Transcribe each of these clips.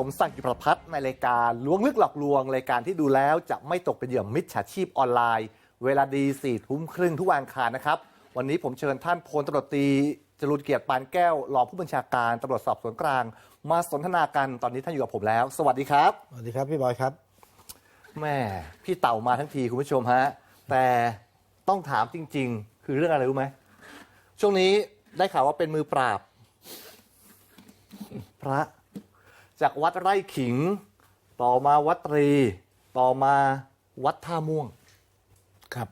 สมศักดิ์ยุประพัฒน์ในรายการล้วงลึกหลอกลวงรายการที่ดูแล้วจะไม่ตกเป็นเหยื่อมิจฉาชีพออนไลน์ เวลาดีสี่ทุ่มครึ่งทุกวันอังคารนะครับ วันนี้ผมเชิญท่านพลตำรวจตรีจรูญเกียรติปานแก้วรองผู้บัญชาการตำรวจสอบสวนกลาง มาสนทนากันตอนนี้ท่านอยู่กับผมแล้ว สวัสดีครับสวัสดีครับพี่บอยครับแม่พี่เต่ามาทั้งทีคุณผู้ชมฮะแต่ต้องถามจริง ๆ คือเรื่องอะไรรู้ไหมช่วงนี้ได้ข่าวว่าเป็นมือปราบ พระ จากวัดไร่ขิง ต่อมาวัดตรี ต่อมาวัดท่าม่วง ครับ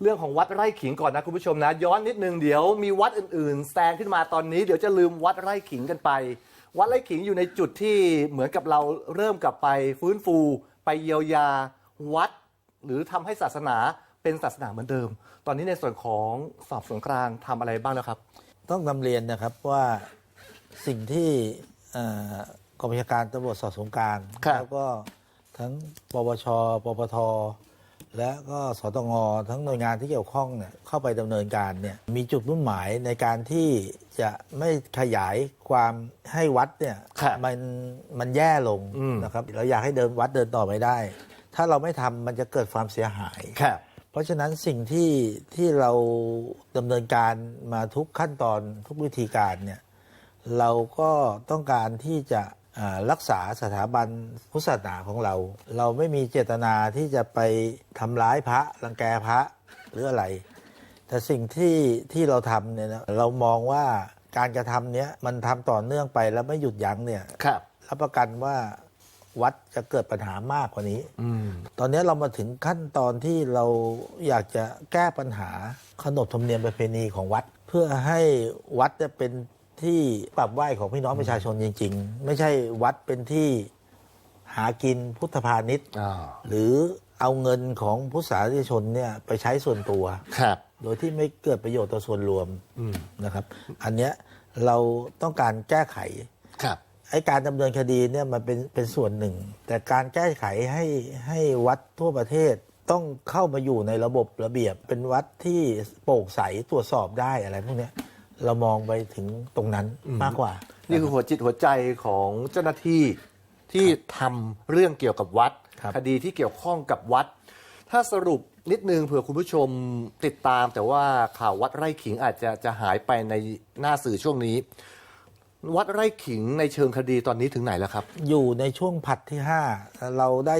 เรื่องของวัดไร่ขิงก่อนนะคุณผู้ชมนะ ย้อนนิดนึงเดี๋ยวมีวัดอื่นๆแซงขึ้นมาตอนนี้เดี๋ยวจะลืมวัดไร่ขิงกันไป วัดไร่ขิงอยู่ในจุดที่เหมือนกับเราเริ่มกลับไปฟื้นฟู ไปเยียวยาวัด หรือทำให้ศาสนาเป็นศาสนาเหมือนเดิม ตอนนี้ในส่วนของสอบสวนกลางทำอะไรบ้างแล้วครับ ต้องนำเรียนนะครับว่าสิ่งที่เอ่อ กองบัญชาการตำรวจสอบสวนกลางครับ แล้วก็ทั้งปปชปปท และก็สตงทั้งหน่วยงานที่เกี่ยวข้องเนี่ยเข้าไปดำเนินการเนี่ยมีจุดมุ่งหมายในการที่จะไม่ขยายความให้วัดเนี่ยครับมันมันแย่ลงอืม นะครับเราอยากให้เดินวัดเดินต่อไปได้ ถ้าเราไม่ทำมันจะเกิดความเสียหาย ครับ เพราะฉะนั้นสิ่งที่ที่เราดำเนินการมาทุกขั้นตอนทุกวิธีการเนี่ย เราก็ต้องการที่จะอ่ารักษาสถาบันพุทธศาสนาของเรา เราไม่มีเจตนาที่จะไปทำร้ายพระรังแกพระหรืออะไร แต่สิ่งที่ที่เราทำเนี่ยนะเรามองว่าการกระทำเนี้ยมันทำต่อเนื่องไปแล้วไม่หยุดยั้งเนี่ยครับรับประกันว่าวัดจะเกิดปัญหามากกว่านี้อืมตอนนี้เรามาถึงขั้นตอนที่เราอยากจะแก้ปัญหาขนบธรรมเนียมประเพณีของวัด เพื่อให้วัดจะเป็น ที่ปรับไหว้ของพี่น้องประชาชนจริง ๆ ไม่ใช่วัดเป็นที่หากินพุทธพาณิชย์อ่าหรือเอาเงินของพุทธศาสนิกชนเนี่ยไปใช้ส่วนตัวครับ โดยที่ไม่เกิดประโยชน์ต่อส่วนรวมอืมนะครับ อันเนี้ยเราต้องการแก้ไขครับไอ้การดำเนินคดีเนี่ยมันเป็นเป็นส่วนหนึ่ง แต่การแก้ไขให้ให้วัดทั่วประเทศต้องเข้ามาอยู่ในระบบระเบียบ เป็นวัดที่โปร่งใสตรวจสอบได้อะไรพวกเนี้ย เรามองไปถึงตรงนั้นมากกว่า นี่คือหัวจิตหัวใจของเจ้าหน้าที่ที่ทำเรื่องเกี่ยวกับวัดครับคดีที่เกี่ยวข้องกับวัด ถ้าสรุปนิดนึงเผื่อคุณผู้ชมติดตาม แต่ว่าข่าววัดไร่ขิงอาจจะจะหายไปในหน้าสื่อช่วงนี้ วัดไร่ขิงในเชิงคดีตอนนี้ถึงไหนแล้วครับ อยู่ในช่วงผัดที่ 5 เราได้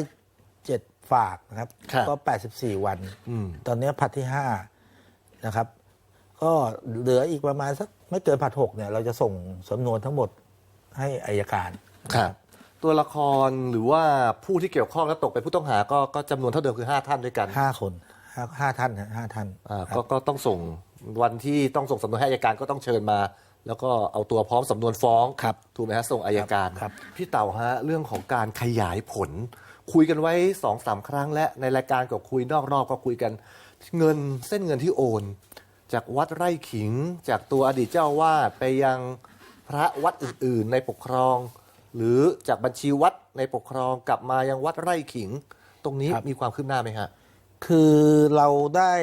7 ฝากนะครับครับก็ 84 วันอืมตอนนี้ผัดที่ 5 นะครับ ก็เหลืออีกประมาณสักไม่เกินผัด6เนี่ยเราจะส่งสำนวนทั้งหมดให้อายการ ครับ ตัวละครหรือว่าผู้ที่เกี่ยวข้องและตกเป็นผู้ต้องหาก็ก็จำนวนเท่าเดิมคือ 5 ท่านด้วยกันห้าคนห้าห้าท่านฮะห้าท่านอ่าครับก็ก็ต้องส่งวันที่ต้องส่งสำนวนให้อัยการก็ต้องเชิญมา แล้วก็เอาตัวพร้อมสำนวนฟ้องครับ ถูกไหมฮะส่งอัยการครับ พี่เต่าฮะเรื่องของการขยายผล คุยกันไว้สองสามครั้งและในรายการก็คุยนอกรอบก็คุยกัน เงินเส้นเงินที่โอน จากวัดไร่ขิง จากตัวอดีตเจ้าอาวาดไปยังพระวัดอื่นๆ ในปกครอง หรือจากบัญชีวัดในปกครองกลับมายังวัดไร่ขิง ตรงนี้ครับ มีความคืบหน้าไหมฮะ คือเราได้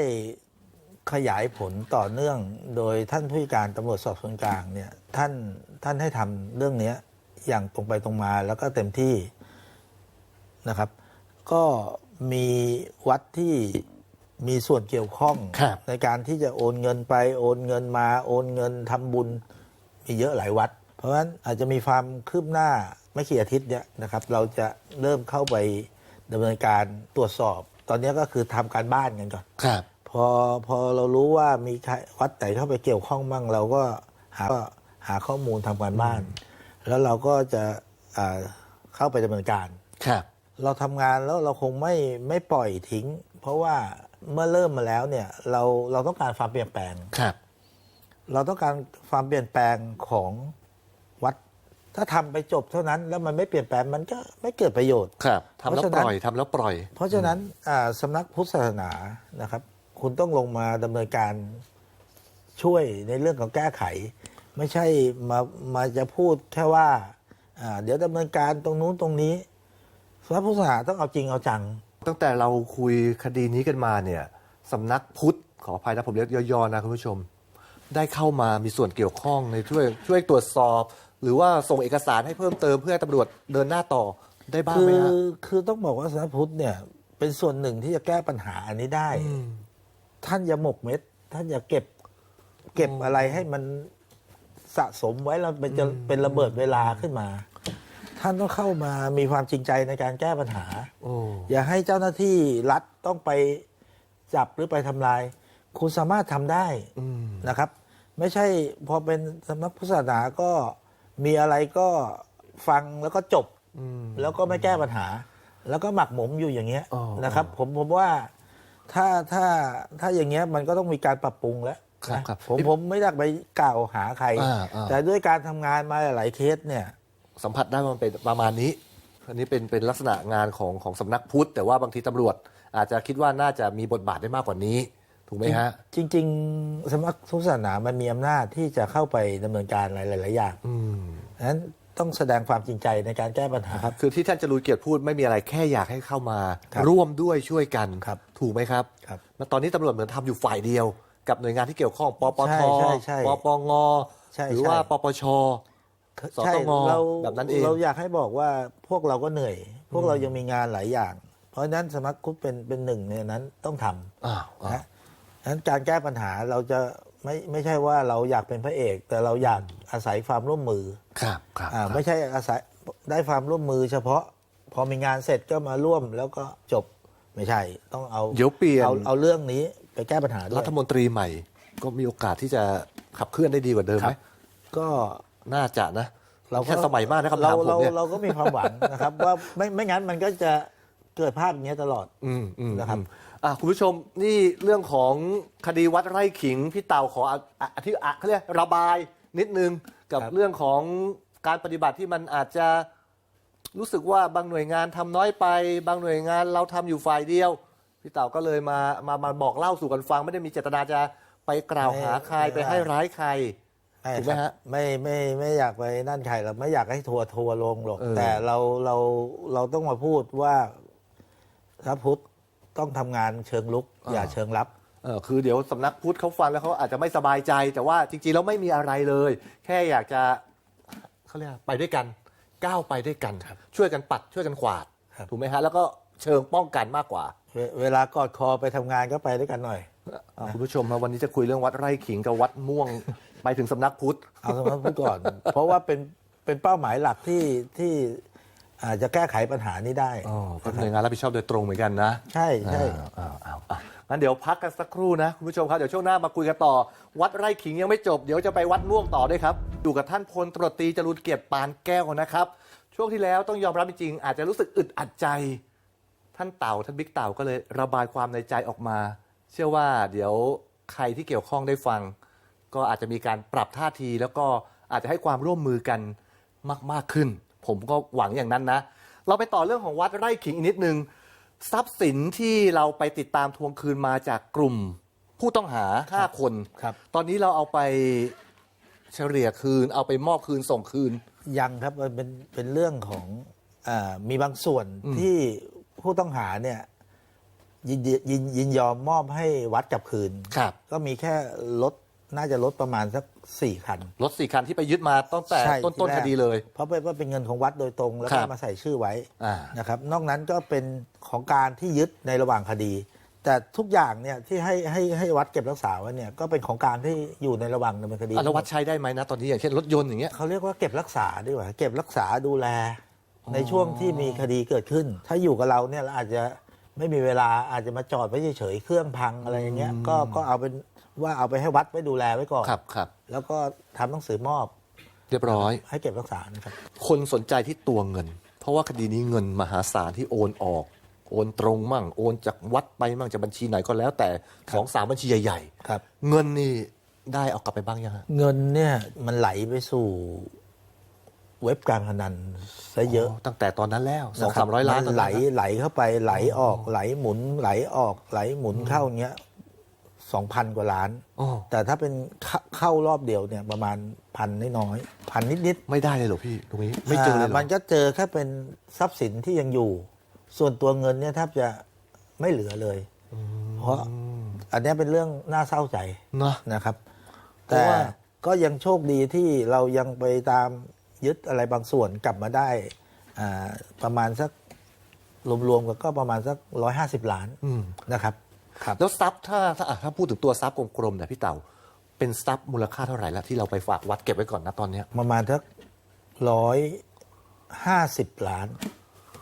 ขยายผลต่อเนื่องโดยท่านผู้การตำรวจสอบสวนกลางเนี่ยท่านท่านให้ทำเรื่องเนี้ยอย่างตรงไปตรงมาแล้วก็เต็มที่นะครับ ก็มีวัดที่ มีส่วนเกี่ยวข้องครับในการที่จะโอนเงินไปโอนเงินมาโอนเงินทำบุญ มีเยอะหลายวัด เพราะฉะนั้นอาจจะมีความคืบหน้าไม่กี่อาทิตย์เนี่ยนะครับ เราจะเริ่มเข้าไปดำเนินการตรวจสอบ ตอนนี้ก็คือทำการบ้านกันก่อนครับ พอพอเรารู้ว่ามีใครวัดไหนเข้าไปเกี่ยวข้องบ้างเราก็หาหาข้อมูลทำการบ้าน แล้วเราก็จะอ่าเข้าไปดำเนินการครับ เราทำงานแล้วเราคงไม่ไม่ปล่อยทิ้ง เพราะว่า เมื่อเริ่มมาแล้วเนี่ยเราเราต้องการความเปลี่ยนแปลง ครับ เราต้องการความเปลี่ยนแปลงของวัด ถ้าทำไปจบเท่านั้นแล้วมันไม่เปลี่ยนแปลงมันก็ไม่เกิดประโยชน์ ครับทำแล้วเพราะฉะปนั้นล่อยทำแล้วปล่อย เพราะฉะนั้นอ่าสำนักพุทธศาสนานะครับ คุณต้องลงมาดำเนินการช่วยในเรื่องของแก้ไข ไม่ใช่มามาจะพูดแค่ว่าอ่าเดี๋ยวดำเนินการตรงนู้นตรงนี้สำนักพุทธศาสนาต้องเอาจริงเอาจัง ตั้งแต่เราคุยคดีนี้กันมาเนี่ยสำนักพุทธขออภัยนะผมเรียกย่อๆนะคุณผู้ชม ได้เข้ามามีส่วนเกี่ยวข้องในช่วยช่วยตรวจสอบ หรือว่าส่งเอกสารให้เพิ่มเติมเพื่อให้ตำรวจเดินหน้าต่อได้บ้างคืไหมอฮะ คือต้องบอกว่าสำนักพุทธเนี่ย เป็นส่วนหนึ่งที่จะแก้ปัญหาอันนี้ได้ ท่านอย่าหมกเม็ด ท่านอย่าเก็บ เก็บอะไรให้มันสะสมไว้แล้วเป็นจะเป็นระเบิดเวลาขึ้นมา ท่านต้องเข้ามามีความจริงใจในการแก้ปัญหาโอ้อย่าให้เจ้าหน้าที่รัฐต้องไปจับหรือไปทำลาย คุณสามารถทำได้อืมนะครับ ไม่ใช่พอเป็นสำนักพุทธศาสนาก็มีอะไรก็ฟังแล้วก็จบ อืม แล้วก็ไม่แก้ปัญหา แล้วก็หมักหมมอยู่อย่างเงี้ยอ๋อ นะครับ ผมผมว่าถ้าถ้าถ้าอย่างเงี้ยมันก็ต้องมีการปรับปรุงแล้วครับนะครับผมผมไม่อยากไปกล่าวหาใคร อ่าอ่า แต่ด้วยการทำงานมาหลายๆเคสเนี่ย สัมผัสได้ว่ามันเป็นประมาณนี้ อันนี้เป็นเป็นลักษณะงานของของสำนักพุทธ แต่ว่าบางทีตำรวจ อาจจะคิดว่าน่าจะมีบทบาทได้มากกว่านี้ ถูกไหมฮะ จริง ๆสำนักทุกศาสนามันมีอำนาจที่จะเข้าไปดำเนินการหลาย ๆ อย่างอืม ดังนั้นต้องแสดงความจริงใจในการแก้ปัญหาครับ คือที่ท่านจรูญเกียรติพูดไม่มีอะไรแค่อยากให้เข้ามาครับร่วมด้วยช่วยกันครับถูกไหมครับครับแล้วตอนนี้ตำรวจเหมือนทำอยู่ฝ่ายเดียว กับหน่วยงานที่เกี่ยวข้องปปทใช่ใช่ใช่ปปงใช่หรือใช่ว่าปปช สใช่ตงเราแบบนั้นเองเราอยากให้บอกว่าพวกเราก็เหนื่อย พวกเรายังมีงานหลายอย่าง เพราะฉะนั้นสมัครคุดเป็นเป็นหนึ่งในนั้นต้องทำอ้าวอ้าวนะฉะนั้นการแก้ปัญหาเราจะไม่ไม่ใช่ว่าเราอยากเป็นพระเอก แต่เราอยากอาศัยความร่วมมือครับครับอ่าครับไม่ใช่อาศัยได้ความร่วมมือ เฉพาะพอมีงานเสร็จก็มาร่วมแล้วก็จบไม่ใช่ต้องเอาเดี๋ยวเปลี่ยนเอาเอาเรื่องนี้ไปแก้ปัญหาด้วยรัฐมนตรีใหม่ ก็มีโอกาสที่จะขับเคลื่อนได้ดีกว่าเดิมคไหรัมบก็ น่าจะนะ เราก็แค่สมัยมากนะคำเราถามผมเราเนี่ยเราก็มีความหวังนะครับ ว่าไม่ไม่งั้นมันก็จะเกิดภาพอย่างเงี้ยตลอดอืมอืมนะครับอืมอะคุณผู้ชมนี่เรื่องของคดีวัดไร่ขิงพี่เต่าขออะอะอธิอะเขาเรียกระบายนิดนึงกับครับเรื่องของการปฏิบัติที่มันอาจจะรู้สึกว่าบางหน่วยงานทำน้อยไป บางหน่วยงานเราทำอยู่ฝ่ายเดียว พี่เต่าก็เลยมามามาบอกเล่าสู่กันฟัง ไม่ได้มีเจตนาจะไปกล่าวหาใครไปให้ร้ายใครไม่ ถูกไหมครัฮะบไม่ไม่ไม่อยากไปนั่นใครหรอกไม่อยากให้ทัวร์ทัวร์ลงหรอก เออ แต่เราเราเราต้องมาพูดว่าพระพุทธต้องทำงานเชิงลุก อย่าเชิงรับ เออคือเดี๋ยวสำนักพุทธเขาฟังแล้วเขาอาจจะไม่สบายใจ แต่ว่าจริงๆแล้วไม่มีอะไรเลย แค่อยากจะเขาเรียกอะไรไปด้วยกัน ก้าวไปด้วยกัน ช่วยกันปัดช่วยกันขวาด ครับ ถูกไหมฮะ แล้วก็เชิงป้องกันมากกว่า เวเวลากอดคอไปทำงานก็ไปด้วยกันหน่อยอะคุณผู้ชมมาวันนี้จะคุยเรื่องวัดไร่ขิงกับวัดม่วง ไปถึงสำนักพุทธ เอาสำหรับพูดก่อน เพราะว่าเป็นเป็นเป้าหมายหลักที่ที่อาจจะแก้ไขปัญหานี้ได้อ๋อก็หน่วยงานรับผิดชอบโดยตรงเหมือนกันนะใช่ใช่ อ้าวอ้าวอ้าวงั้นเดี๋ยวพักกันสักครู่นะ คุณผู้ชมครับ เดี๋ยวช่วงหน้ามาคุยกันต่อ วัดไร่ขิงยังไม่จบ เดี๋ยวจะไปวัดม่วงต่อด้วยครับ อยู่กับท่านพลตรวจตรีจรูนเกียรติปานแก้วนะครับ ช่วงที่แล้วต้องยอมรับจริงๆอาจจะรู้สึกอึดอัดใจ ท่านเต่าท่านบิ๊กเต่าก็เลยระบายความในใจออกมา เชื่อว่าเดี๋ยวใครที่เกี่ยวข้องได้ฟัง ก็อาจจะมีการปรับท่าที แล้วก็อาจจะให้ความร่วมมือกันมาก ๆขึ้น ผมก็หวังอย่างนั้นนะ เราไปต่อเรื่องของวัดไร่ขิงอีกนิดนึง ทรัพย์สินที่เราไปติดตามทวงคืนมาจากกลุ่มผู้ต้องหา 5 คนครับ ตอนนี้เราเอาไปเฉลี่ยคืน เอาไปมอบคืนส่งคืน ยังครับมันเป็นเป็นเรื่องของอามีบางส่วนอืมที่ผู้ต้องหาเนี่ยยินยินยินยอมมอบให้วัดกลับคืน ครับ ก็มีแค่ลด น่าจะลดประมาณสักสี่คัน รถสี่คันที่ไปยึดมาตั้งแต่ใช่ต้นต้นที่แรคกดีเลย เพราะเป็นว่าเป็นเงินของวัดโดยตรงแล้วครัก็บ มาใส่ชื่อไว้อ่า นะครับ นอกนั้นก็เป็นของการที่ยึดในระหว่างคดี แต่ทุกอย่างเนี่ยที่ให้ให้ให้วัดเก็บรักษาไว้เนี่ยก็เป็นของการที่อยู่ในระหว่างดำเนินคดี อะแล้ววัดใช้ได้ไหมนะตอนนี้อย่างเช่นรถยนต์อย่างเงี้ย เขาเรียกว่าเก็บรักษาดีกว่าเก็บรักษาดูแล ในช่วงที่มีคดีเกิดขึ้น ถ้าอยู่กับเราเนี่ยเราอาจจะไม่มีเวลาอาจจะมาจอดไว้เฉยๆเครื่องพังอะไรอย่างเงี้ยก็ก็เอาเป็น ว่าเอาไปให้วัดไว้ดูแลไว้ก่อนครับครับแล้วก็ทำหนังสือมอบเรียบร้อย ให้เก็บรักษานะครับ คนสนใจที่ตัวเงิน เพราะว่าคดีนี้เงินมหาศาลที่โอนออก โอนตรงมั่ง โอนจากวัดไปมั่งจากบัญชีไหนก็แล้วแต่สองสามบัญชีใหญ่ครับ ๆ เงินนี่ได้เอากลับไปบ้างยังฮะ เงินเนี่ยมันไหลไปสู่เว็บการพนันซะเยอะ ตั้งแต่ตอนนั้นแล้วสองนะคสามร้อยล้านมัตอนไหลนั้นนะ ไหลเข้าไปไหลออกไหลหมุนไหลออกไหลหมุนเข้าอย่างเงี้ย สองพันกว่าล้าน อ๋อ แต่ถ้าเป็นเข้าเข้ารอบเดียวเนี่ยประมาณพันน้อยๆพันนิดไม่ได้เลยเหรอพี่ ตรงนี้ๆไม่เจอเลยเหรอ มันก็เจอแค่เป็นทรัพย์สินที่ยังอยู่ ส่วนตัวเงินเนี่ยแทบจะไม่เหลือเลย เพราะอันเนี้ยเป็นเรื่องน่าเศร้าใจเนาะนะครับ เพราะแต่ว่า ก็ยังโชคดีที่เรายังไปตามยึดอะไรบางส่วนกลับมาได้อ่าประมาณสักรวมๆกันก็ประมาณสักร้อยห้าสิบล้านอืม นะครับ ครับ แล้วทรัพย์ถ้าถ้าอะถ้าพูดถึงตัวทรัพย์กลมๆเนี่ยพี่เต่าเป็นทรัพย์มูลค่าเท่าไหร่ละที่เราไปฝากวัดเก็บไว้ก่อนนะตอนเนี้ยประมาณสักร้อยห้าสิบล้าน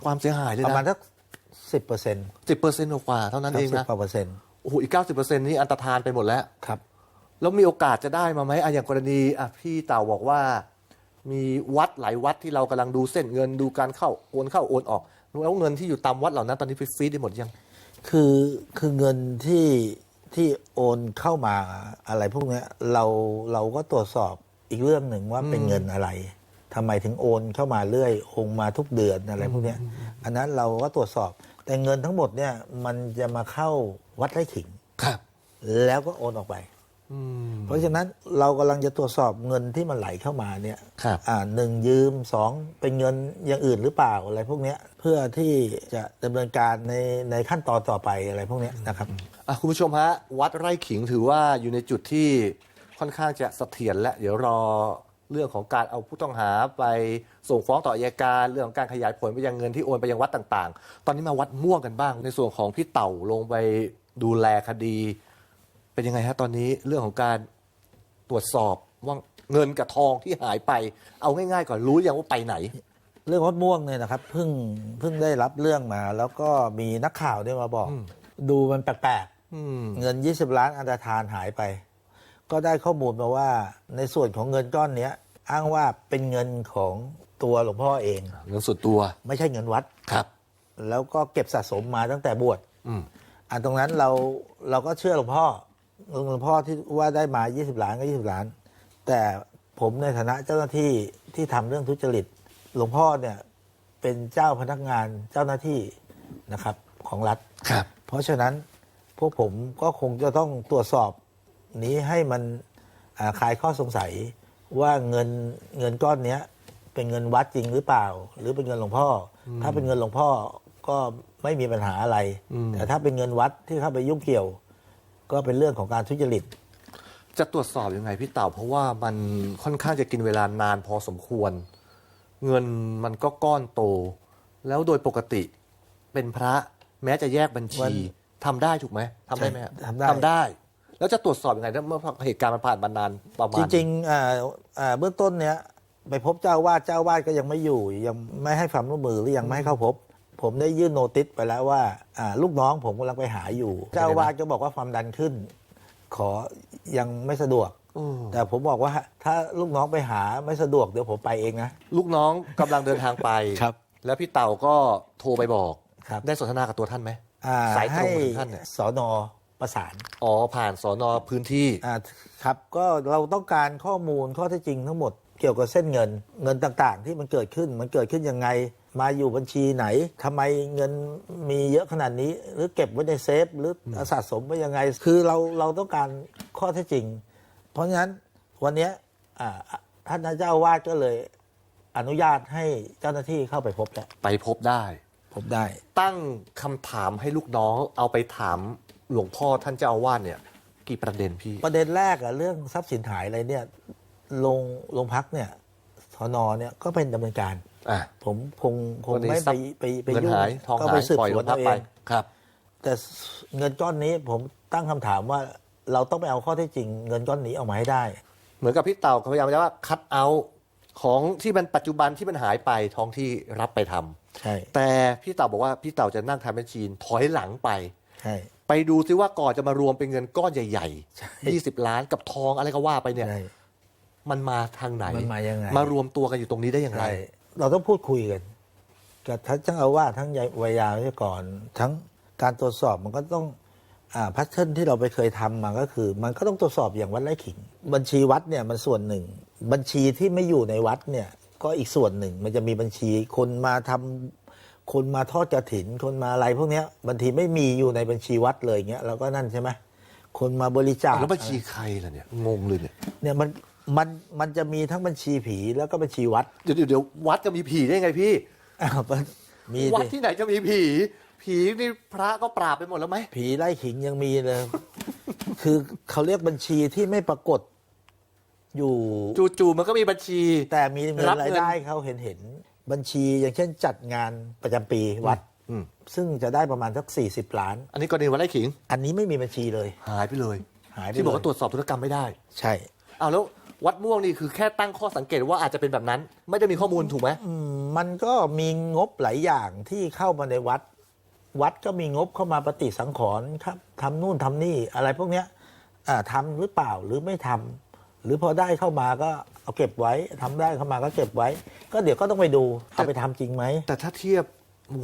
ความเสียหายเลยประมาณนะสักสิบเปอร์เซ็นต์สิบเปอร์เซ็นต์กว่าเท่านั้นเองสิบนะกว่าเปอร์เซ็นต์โอ้โหอีกเก้าสิบเปอร์เซ็นต์นี่อันตรธานไปหมดแล้ว ครับ แล้วมีโอกาสจะได้มาไหมอะอย่างกรณีอะพี่เต่าบอกว่า มีวัดหลายวัดที่เรากำลังดูเส้นเงินดูการเข้าโอนเข้าโอนออกแล้วเงินที่อยู่ตามวัดเหล่านั้นตอนนี้ไปฟรีดได้หมดยัง คือคือเงินที่ที่โอนเข้ามาอะไรพวกเนี้ยเราเราก็ตรวจสอบอีกเรื่องหนึ่งว่าเป็นเงินอะไรทำไมถึงโอนเข้ามาเรื่อยโอนมาทุกเดือนอะไรพวกเนี้ยอันนั้นเราก็ตรวจสอบ แต่เงินทั้งหมดเนี่ยมันจะมาเข้าวัดไร่ขิง ครับ แล้วก็โอนออกไปอืม เพราะฉะนั้นเรากำลังจะตรวจสอบเงินที่มันไหลเข้ามาเนี่ยครับอ่าหนึ่งยืมสองเป็นเงินอย่างอื่นหรือเปล่าอะไรพวกเนี้ยเพื่อที่จะดำเนินการในในขั้นตอนต่อไปอะไรพวกเนี้ยนะครับ อะคุณผู้ชมฮะ วัดไร่ขิงถือว่าอยู่ในจุดที่ค่อนข้างจะเสถียรและ เดี๋ยวรอเรื่องของการเอาผู้ต้องหาไปส่งฟ้องต่ออัยการเรื่องของการขยายผลไปยังเงินที่โอนไปยังวัดต่าง ๆ ตอนนี้มาวัดม่วงกันบ้าง ในส่วนของพี่เต่าลงไปดูแลคดี เป็นยังไงฮะตอนนี้เรื่องของการตรวจสอบว่าเงินกับทองที่หายไป เอาง่ายๆก่อนรู้ยังว่าไปไหน เรื่องวัดม่วงเนี่ยนะครับเพิ่งเพิ่งได้รับเรื่องมา แล้วก็มีนักข่าวเนี่ยมาบอกอืมดูมันแปลกอืมๆเงิน 20 ล้านอันตรธานหายไป ก็ได้ข้อมูลมาว่าในส่วนของเงินก้อนเนี้ย อ้างว่าเป็นเงินของตัวหลวงพ่อเอง เงินส่วนตัวไม่ใช่เงินวัด ครับ แล้วก็เก็บสะสมมาตั้งแต่บวชอืม อันตรงนั้นเราเราก็เชื่อหลวงพ่อ หลวงพ่อที่ว่าได้มา 20 ล้านก็ 20 ล้าน แต่ผมในฐานะเจ้าหน้าที่ที่ทำเรื่องทุจริต หลวงพ่อเนี่ยเป็นเจ้าพนักงานเจ้าหน้าที่นะครับของรัฐครับ เพราะฉะนั้นพวกผมก็คงจะต้องตรวจสอบนี้ให้มันอ่าคลายข้อสงสัยว่าเงินเงินก้อนเนี้ยเป็นเงินวัดจริงหรือเปล่า หรือเป็นเงินหลวงพ่ออถ้าเป็นเงินหลวงพ่อก็ไม่มีปัญหาอะไรอืมแต่ถ้าเป็นเงินวัดที่เข้าไปยุ่งเกี่ยว ก็เป็นเรื่องของการทุจริต จะตรวจสอบยังไงพี่เต่าเพราะว่ามันค่อนข้างจะกินเวลานานพอสมควร เงินมันก็ก้อนโต แล้วโดยปกติเป็นพระแม้จะแยกบัญวัชีนทำได้ถูกไหมทำได้ไหมฮะทำได้ ทำได้ แล้วจะตรวจสอบยังไงเมื่อเหตุการณ์มันผ่านมานานประมาณจริงๆอ่าอ่าเบื้องต้นเนี้ยไปพบเจ้าวาดเจ้าวาดก็ยังไม่อยู่ ยังไม่ให้ความร่วมมือหรือยังไม่ให้เข้าพบ ผมได้ยื่นโนติสไปแล้วว่าอ่าลูกน้องผมกำลังไปหาอยู่ เจ้าวาดก็บอกว่าความดันขึ้น ขอยังไม่สะดวกอืมแต่ผมบอกว่าถ้าลูกน้องไปหาไม่สะดวกเดี๋ยวผมไปเองนะ ลูกน้องกำลังเดินทางไป ครับ แล้วพี่เต่าก็โทรไปบอก ครับ ได้สนทนากับตัวท่านไหมอ่าสายตรงให้มาถึงท่านเนี่ย สอนอประสาน อ๋อ ผ่านสอนอพื้นที่ อ่าครับก็เราต้องการข้อมูลข้อเท็จจริงทั้งหมดเกี่ยวกับเส้นเงินเงินต่างๆ ที่มันเกิดขึ้นมันเกิดขึ้นยังไง มาอยู่บัญชีไหนทำไมเงินมีเยอะขนาดนี้ หรือเก็บไว้ในเซฟ หรือสะสมไว้ยังไง คือเราเราต้องการข้อเท็จจริง เพราะฉะนั้นวันเนี้ยอ่าท่านเจ้าอาวาดก็เลยอนุญาตให้เจ้าหน้าที่เข้าไปพบแล้วไปพบได้ พบได้ ตั้งคำถามให้ลูกน้องเอาไปถามหลวงพ่อท่านเจ้าอาวาสเนี่ย กี่ประเด็นพี่ ประเด็นแรกอะเรื่องทรัพย์สินหายอะไรเนี่ยลงโรงพักเนี่ยสนเนี่ยก็เป็นดำเนินการ อะผมคงคงวันนี้ไม่ทรัไปพย์ไปไปเงินยุ่งหายทองก็หาไปยสืบปล่อยสโรวนงพักเอาเอไปงครับ แต่เงินก้อนนี้ผมตั้งคำถามว่าเราต้องไปเอาข้อเท็จจริง เงินก้อนนี้ออกมาให้ได้ เหมือนกับพี่เต่าเขาพยายามจะว่าคัดเอาของที่มันปัจจุบันที่มันหายไปท้องที่รับไปทำใช่แต่พี่เต่าบอกว่าพี่เต่าจะนั่งทำบัญชีถอยหลังไป ใช่ ไปดูซิว่าก่อนจะมารวมเป็นเงินก้อนใหญ่ๆยี่สิบล้านกับทองอะไรก็ว่าไปเนี่ย ใช่ มันมาทางไหนมันมายังไงมารวมตัวกันอยู่ตรงนี้ได้อย่างไร ใช่ เราต้องพูดคุยกัน กับทั้งเจ้าอาวาสทั้งวิยาวิกรทั้งการตรวจสอบมันก็ต้องอ่าพัฒเทิร์นที่เราไปเคยทำมาก็คือ มันก็ต้องตรวจสอบอย่างวัดไร่ขิง บัญชีวัดเนี่ยมันส่วนหนึ่ง บัญชีที่ไม่อยู่ในวัดเนี่ยก็อีกส่วนหนึ่ง มันจะมีบัญชีคนมาทำคนมาทอดกระถิน คนมาอะไรพวกเนี้ยบางทีไม่มีอยู่ในบัญชีวัดเลยเงี้ยเราก็นั่นใช่ไหมคนมาบริจาคแล้วบัญชีใครล่ะเนี่ยงงเลยเนี่ยเนี่ยมัน มันมันจะมีทั้งบัญชีผีแล้วก็บัญชีวัดเดี๋ยวเดี๋ยวเดี๋ยววัดจะมีผีได้ไงพี่ อ้าวมันมีวัดสิที่ไหนจะมีผี ผีนี่พระก็ปราบไปหมดแล้วไหมผีไล่ขิงยังมีเลย คือเขาเรียกบัญชีที่ไม่ปรากฏอยู่ จู่ๆมันก็มีบัญชี แต่มีเงินรับเงิน รายได้เขาเห็นเห็นบัญชีอย่างเช่นจัดงานประจำปีวัด อืมซึ่งจะได้ประมาณสัก 40 ล้าน อันนี้กรณีวัดไร่ขิง อันนี้ไม่มีบัญชีเลย หายไปเลยหายไปที่บอกว่าเลย ตรวจสอบธุรกรรมไม่ได้ ใช่ เอาแล้ว วัดม่วงนี่คือแค่ตั้งข้อสังเกตว่าอาจจะเป็นแบบนั้น ไม่ได้มีข้อมูลถูกไหมอืมมันก็มีงบหลายอย่างที่เข้ามาในวัด วัดก็มีงบเข้ามาปฏิสังขรณ์ครับทำนู่นทำนี่อะไรพวกเนี้ยอ่าทำหรือเปล่าหรือไม่ทำหรือพอได้เข้ามาก็เอาเก็บไว้ทำได้เข้ามาก็เก็บไว้ ก็เดี๋ยวก็ต้องไปดูเอาไปทำจริงไหม แต่ถ้าเทียบ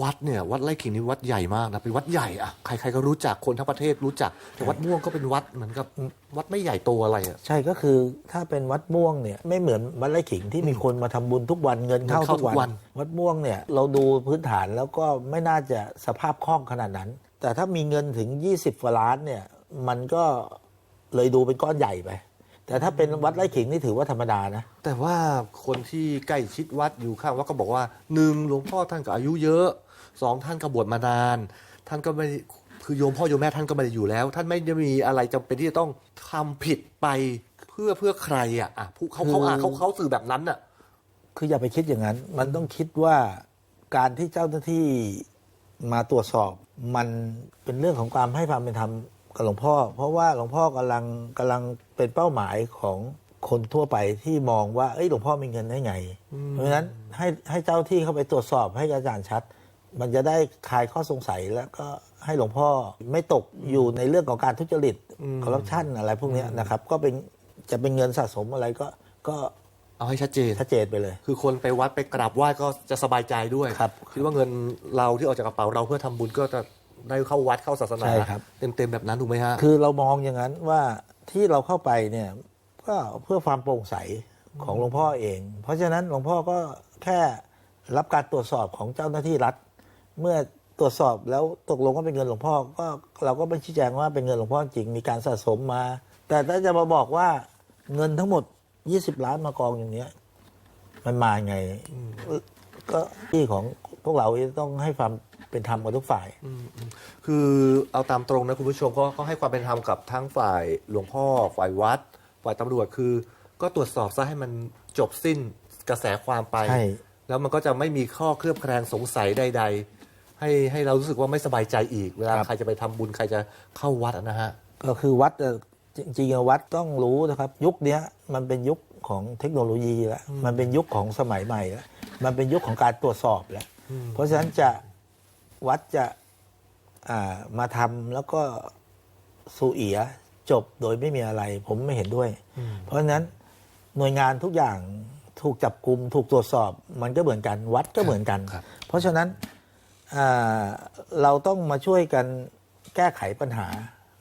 วัดเนี่ยวัดไร่ขิงนี่วัดใหญ่มากนะเป็นวัดใหญ่อะใครๆก็รู้จักคนทั้งประเทศรู้จัก แต่วัดม่วงก็เป็นวัดเหมือนกับวัดไม่ใหญ่โตอะไรอะ ใช่ก็คือถ้าเป็นวัดม่วงเนี่ยไม่เหมือนวัดไร่ขิงที่มีคนมาทำบุญทุกวันเงินเข้าเงินเข้าทุกทุกวัวัน น วัดม่วงเนี่ยเราดูพื้นฐานแล้วก็ไม่น่าจะสภาพคล่องขนาดนั้น แต่ถ้ามีเงินถึง 20กว่าล้านเนี่ยมันก็เลยดูเป็นก้อนใหญ่ไป แต่ถ้าเป็นวัดไร่ขิงนี่ถือว่าธรรมดานะแต่ว่าคนที่ใกล้ชิดวัดอยู่ข้างวัดก็บอกว่าหนึ่งหลวงพ่อท่านก็อายุเยอะสองท่านก็บวชมานาน ท่านก็ไม่คือโยมพ่อโยมแม่ท่านก็ไม่ได้อยู่แล้ว ท่านไม่ได้มีอะไรจำเป็นที่จะต้องทำผิดไปเพื่อเพื่อใครอะอะผู้เขาเขาอะเขาเขาสื่อแบบนั้นอะ คืออย่าไปคิดอย่างนั้น มันต้องคิดว่าการที่เจ้าหน้าที่มาตรวจสอบ มันเป็นเรื่องของความให้ความเป็นธรรม กับหลวงพ่อ เพราะว่าหลวงพ่อกำลังกำลังเป็นเป้าหมายของคนทั่วไปที่มองว่าเอ้ยหลวงพ่อมีเงินได้ไง เพราะฉะนั้นให้ให้เจ้าที่เข้าไปตรวจสอบให้กระจ่างชัด มันจะได้คลายข้อสงสัยแล้วก็ให้หลวงพ่อไม่ตกอยู่ในเรื่องของการทุจริตคอร์รัปชันอะไรพวกเนี้ยนะครับ ก็เป็นจะเป็นเงินสะสมอะไรก็ก็เอาให้ชัดเจนชัดเจนไปเลย คือคนไปวัดไปกราบไหว้ก็จะสบายใจด้วยครับคิดว่าเงินเราที่ออกจากกระเป๋าเราเพื่อทำบุญก็จะ ได้เข้าวัดเข้าศาสนาใช่ครับ เต็มๆแบบนั้นถูกไหมฮะ คือเรามองอย่างนั้นว่าที่เราเข้าไปเนี่ยก็เพื่อความโปร่งใสของหลวงพ่อเอง เพราะฉะนั้นหลวงพ่อก็แค่รับการตรวจสอบของเจ้าหน้าที่รัฐ เมื่อตรวจสอบแล้วตกลงว่าเป็นเงินหลวงพ่อก็เราก็ไม่ชี้แจงว่าเป็นเงินหลวงพ่อจริงมีการสะสมมา แต่ถ้าจะมาบอกว่าเงินทั้งหมด 20 ล้านมากองอย่างเนี้ย มันมาไงก็ที่ของพวกเราต้องให้ความ เป็นธรรมกับทุกฝ่าย คือเอาตามตรงนะคุณผู้ชมก็ก็ให้ความเป็นธรรมกับทั้งฝ่ายหลวงพ่อ ฝ่ายวัด ฝ่ายตำรวจคือ ก็ตรวจสอบซะให้มันจบสิ้นกระแสความไป ใช่ แล้วมันก็จะไม่มีข้อเคลือบแคลงสงสัยใด ๆ ให้ให้เรารู้สึกว่าไม่สบายใจอีก เวลาครับ ใครจะไปทำบุญใครจะเข้าวัดอะนะฮะ ก็คือวัดเอ่อจจริงๆวัดต้องรู้นะครับ ยุคเนี้ยมันเป็นยุคของเทคโนโลยีแล้วมันเป็นยุคของสมัยใหม่แล้วมันเป็นยุคของการตรวจสอบแล้วเพราะฉะนั้นจะ วัดจะอ่ามาทำแล้วก็สูเอียจบโดยไม่มีอะไร ผมไม่เห็นด้วย เพราะฉะนั้นหน่วยงานทุกอย่างถูกจับกลุ่มถูกตรวจสอบ มันก็เหมือนกัน วัดก็เหมือนกันครับเพราะฉะนั้นอ่าเราต้องมาช่วยกันแก้ไขปัญหา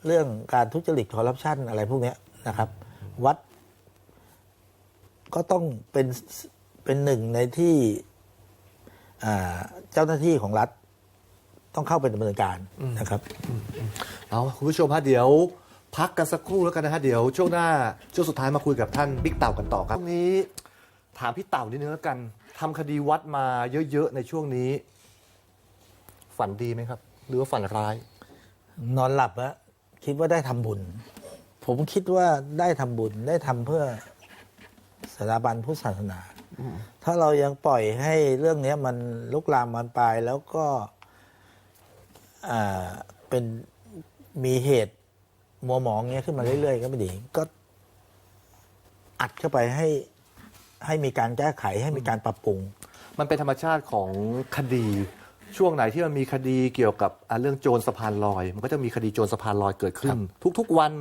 เรื่องการทุจริตคอร์รัปชันอะไรพวกเนี้ยนะครับ วัด ก็ต้องเป็นเป็นหนึ่งในที่อ่าเจ้าหน้าที่ของรัฐ ต้องเข้าไปดำเนินการนะครับเอาคุณผู้ชมฮะเดี๋ยว พักกันสักครู่แล้วกันนะฮะเดี๋ยวช่วงหน้าช่วงสุดท้ายมาคุยกับท่านบิ๊กเต่ากันต่อครับช่วงนี้ ถามพี่เต่านิดนึงแล้วกันทำคดีวัดมาเยอะๆในช่วงนี้ ฝันดีไหมครับ หรือว่าฝันร้าย นอนหลับแล้วคิดว่าได้ทำบุญ ผมคิดว่าได้ทำบุญได้ทำเพื่อสถาบันพุทธศาสนา ถ้าเรายังปล่อยให้เรื่องเนี้ยมันลุกลามมันปลายแล้วก็อ่า เป็นมีเหตุมัวหมองเงี้ยขึ้นมาเรื่อยๆ ก็ไม่ดี ก็อัดเข้าไปให้ให้มีการแก้ไขให้มีการปรับปรุง มันเป็นธรรมชาติของคดี ช่วงไหนที่มันมีคดีเกี่ยวกับอะเรื่องโจรสะพานลอย มันก็จะมีคดีโจรสะพานลอยเกิดขึ้น ทุกๆวัน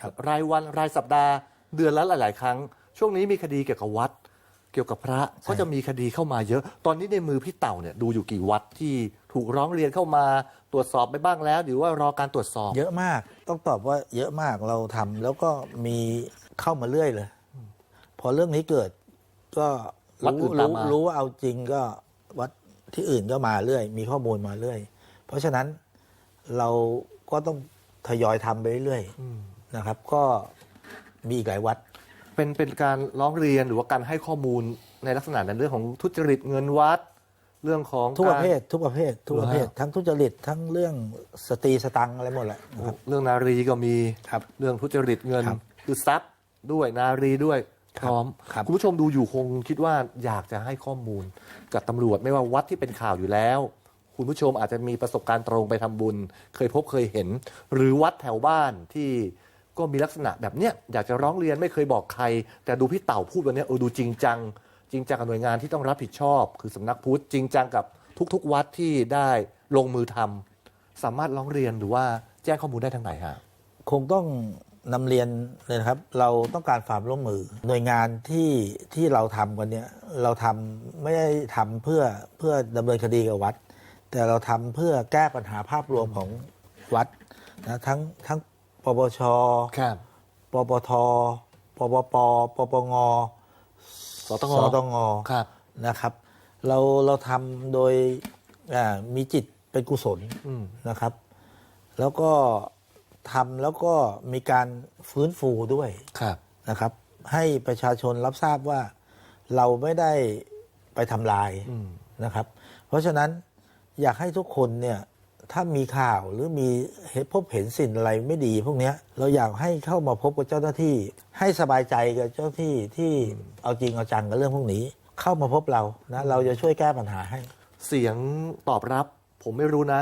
ครับรายวันรายสัปดาห์ เดือนละหลาย ๆ ครั้ง ช่วงนี้มีคดีเกี่ยวกับวัด เกี่ยวกับพระก็จะมีคดีเข้ามาเยอะ ตอนนี้ในมือพี่เต่าเนี่ยดูอยู่กี่วัดที่ ถูกร้องเรียนเข้ามาตรวจสอบไปบ้างแล้ว หรือว่ารอการตรวจสอบ เยอะมากต้องตอบว่าเยอะมากเราทำแล้วก็มีเข้ามาเรื่อยเลย พอเรื่องนี้เกิด ก็วัดอื่รู้นตามรู้มารู้ว่าเอาจริงก็วัดที่อื่นก็มาเรื่อย มีข้อมูลมาเรื่อย เพราะฉะนั้นเราก็ต้องทยอยทำไปเรื่อยๆนะครับ ก็มีอีกหลายวัด เป็นเป็นการร้องเรียนหรือว่าการให้ข้อมูลในลักษณะนั้นเรื่องของทุจริตเงินวัด เรื่องของทุกประเภาททุกประเภททุกประเภทเหรอฮะทั้งทุจริตทั้งเรื่องสตรีสตังค์อะไรหมดแหละนะครับเรื่องนารีก็มีครับเรื่องทุจริตเงินครับคือทรัพย์ด้วยนารีด้วยพร้อมครับ คุณผู้ชมดูอยู่คงคิดว่าอยากจะให้ข้อมูลกับตำรวจไม่ว่าวัดที่เป็นข่าวอยู่แล้ว คุณผู้ชมอาจจะมีประสบการณ์ตรงไปทำบุญ เคยพบเคยเห็น หรือวัดแถวบ้านที่ก็มีลักษณะแบบเนี้ยอยากจะร้องเรียนไม่เคยบอกใคร แต่ดูพี่เต่าพูดวันเนี้ยเออดูจริงจัง จริงจังกับหน่วยงานที่ต้องรับผิดชอบ คือสำนักพุทธจริงจังกับทุกๆ วัดที่ได้ลงมือทำสามารถร้องเรียนหรือว่าแจ้งข้อมูลได้ทางไหนฮะคงต้องนำเรียนเลยนะครับ เราต้องการความร่วมมือ หน่วยงานที่ที่เราทำกันเนี่ยเราทำไม่ได้ทำเพื่อเพื่อดำเนินคดีกับวัด แต่เราทำเพื่อแก้ปัญหาภาพรวมของวัดนะทั้งทั้งปปชครับปปทปปปปปง สตงสตงครับ นะครับ เราเราทำโดยอ่ามีจิตเป็นกุศลอืมนะครับ แล้วก็ทำแล้วก็มีการฟื้นฟูด้วยครับนะครับ ให้ประชาชนรับทราบว่าเราไม่ได้ไปทำลายอืมนะครับ เพราะฉะนั้นอยากให้ทุกคนเนี่ย ถ้ามีข่าวหรือมีเห็นพบเห็นสิ่งอะไรไม่ดี พวกเนี้ยเราอยากให้เข้ามาพบกับเจ้าหน้าที่ ให้สบายใจกับเจ้าหน้าที่ที่เอาจริงเอาจังกับเรื่องพวกนี้ เข้ามาพบเรานะเราจะช่วยแก้ปัญหาให้ เสียงตอบรับ ผมไม่รู้นะ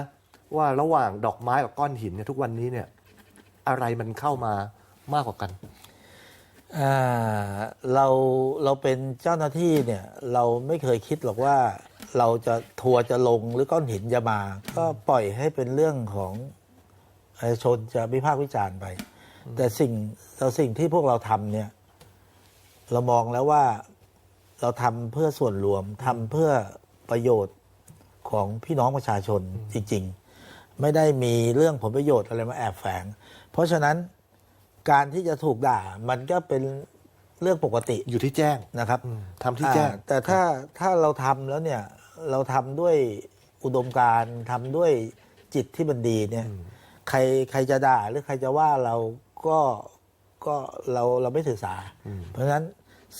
ว่าระหว่างดอกไม้กับก้อนหินเนี่ยทุกวันนี้เนี่ย อะไรมันเข้ามามากกว่ากันอ่าเราเราเป็นเจ้าหน้าที่เนี่ยเราไม่เคยคิดหรอกว่า เราจะทัวร์จะลงหรือก้อนหินจะมา ก็ปล่อยให้เป็นเรื่องของประชาชนจะวิพากษ์วิจารณ์ไป แต่สิ่งเราสิ่งที่พวกเราทำเนี่ย เรามองแล้วว่าเราทำเพื่อส่วนรวมทำเพื่อประโยชน์ของพี่น้องประชาชนจริง ๆ ไม่ได้มีเรื่องผลประโยชน์อะไรมาแอบแฝง เพราะฉะนั้นการที่จะถูกด่ามันก็เป็นเรื่องปกติอยู่ที่แจ้งนะครับอืมทำที่แจ้ง อ่าแต่ถ้าถ้าเราทำแล้วเนี่ย เราทำด้วยอุดมการณ์ทำด้วยจิตที่มันดีเนี่ยใครใครจะด่าหรือใครจะว่าเราก็ก็เราเราไม่ถือสา เพราะฉะนั้น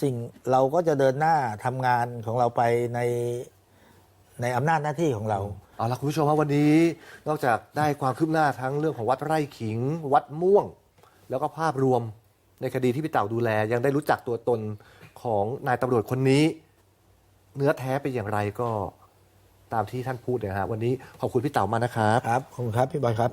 สิ่งเราก็จะเดินหน้าทำงานของเราไปในในอำนาจหน้าที่ของเรา เอาละคุณผู้ชมครับวันนี้ นอกจากได้ความคืบหน้าทั้งเรื่องของวัดไร่ขิง วัดม่วง แล้วก็ภาพรวมในคดีที่พี่เต่าดูแล ยังได้รู้จักตัวตนของนายตำรวจคนนี้ เนื้อแท้เป็นอย่างไรก็ตามที่ท่านพูดนะฮะวันนี้ขอบคุณพี่เต๋ามานะครับ ครับขอบคุณครับพี่บอยครับ